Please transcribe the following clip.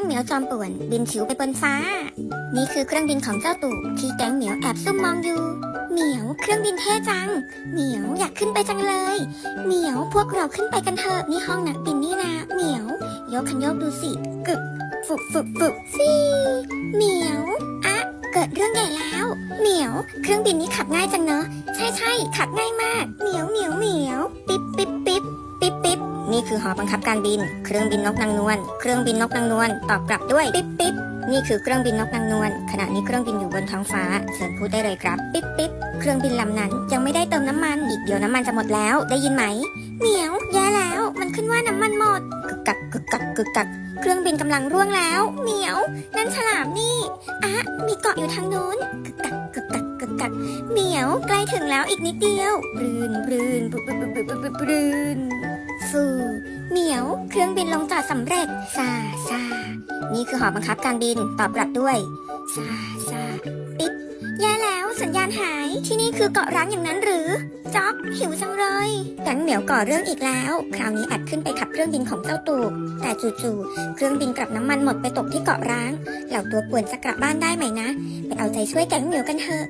งเหมียวจอมป่วนบินฉิวไปบนฟ้า นี่คือเครื่องบินของเจ้าตู่ที่แก๊งเหมียวแอบซุ่มมองอยู่ เหมียวเครื่องบินเท่จัง เหมียวอยากขึ้นไปจังเลย เหมียวพวกเราขึ้นไปกันเถอะนี่ห้องนักบินนี่นาเหมียวยกคันโยกดูสิกึกฝึกฝึกฝึกฟีเหมียวอะเกิดเรื่องใหญ่แล้ว เหมียว เครื่องบินนี้ขับง่ายจังเนอะใช่ใช่ขับง่ายมาก เหมียวเหมียวเหมียวปิ๊บปิ๊บปิ๊บปิ๊บปิ๊บ นี่คือหอบังคับการบิน เครื่องบินนกนางนวล เครื่องบินนกนางนวล ตอบกลับด้วยปิ๊บปิ๊บนี่คือเครื่องบินนกนางนวล ขณะนี้เครื่องบินอยู่บนท้องฟ้า เชิญพูดได้เลยครับ ปิ๊บปิ๊บเครื่องบินลำนั้นยังไม่ได้เติมน้ำมัน อีกเดียวน้ำมันจะหมดแล้ว ได้ยินไหม เหมียวแย่แล้ว มันขึ้นว่าน้ำมันหมด กึกกักกึกกักกึกกัก เครื่องบินกำลังร่วงแล้ว เหมียว นั่นฉลามนี่ อะมีเกาะอยู่ทางนู้น กึกกักกึกกักกึกกัก เหมียวใกล้ถึงแล้วอีกนิดเดียวบรืนบรืนบรืนบรืน บรืนบรืนบรืนฟูเหมียว เครื่องบินลงจอดสำเร็จซาซานี่คือหอบังคับการบินตอบกลับด้วยซาซาปิ๊บแย่แล้วสัญญาณหายที่นี่คือเกาะร้างอย่างนั้นหรือจ๊อกหิวจังเลยแก๊งเหมียวก่อเรื่องอีกแล้ว คราวนี้แอบขึ้นไปขับเครื่องบินของเจ้าตูบแต่จู่ๆเครื่องบินกลับน้ำมันหมดไปตกที่เกาะร้าง เหล่าตัวป่วนจะกลับบ้านได้ไหมนะ ไปเอาใจช่วยแก๊งเหมียวกันเถอะ